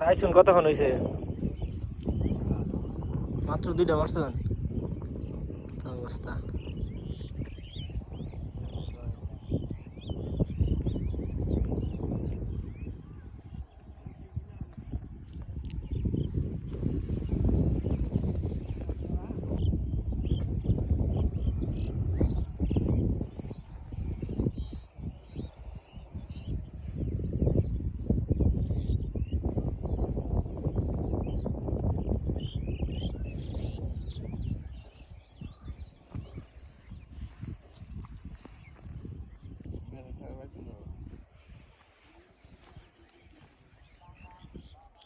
তাই শুন কতক্ষণ হয়েছে মাত্র দুইটা মারছেন তা অবস্থা?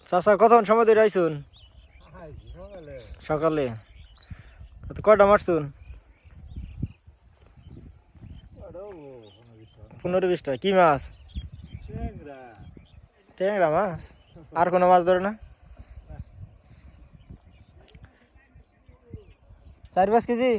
চাচা, কতক্ষণ সময় ধরে আইসুন সকালে। তো কয়টা মারছুন? পনেরো বিশটা। কি মাছ? ট্যাংরা মাছ। আর কোনো মাছ ধরে না? চার পাঁচ কেজি?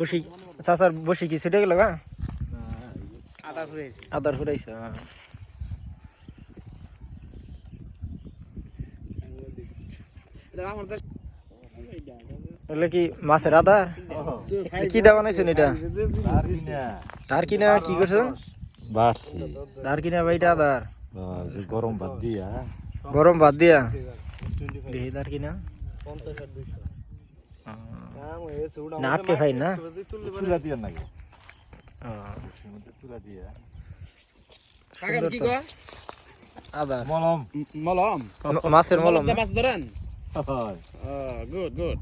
বসি চাচার বসি কি ছুটে গেল গা আদা ফুরাইছে আদার ফুরাইছে এগুলো কি মাছের আদার কি দেওয়া বানাইছেন এটা তার কিনা কি করছেন বাড়ছি। তার কিনা ভাইটা আদার? গরম ভাত দিয়া। গরম ভাত দিয়া? দেখি তার কিনা না? আটকে খাই না। চুলা দিয়া নাকি চুলা দিয়া। মলম। মলম? মাছের মলম মাছ ধরেন? হয়। Good good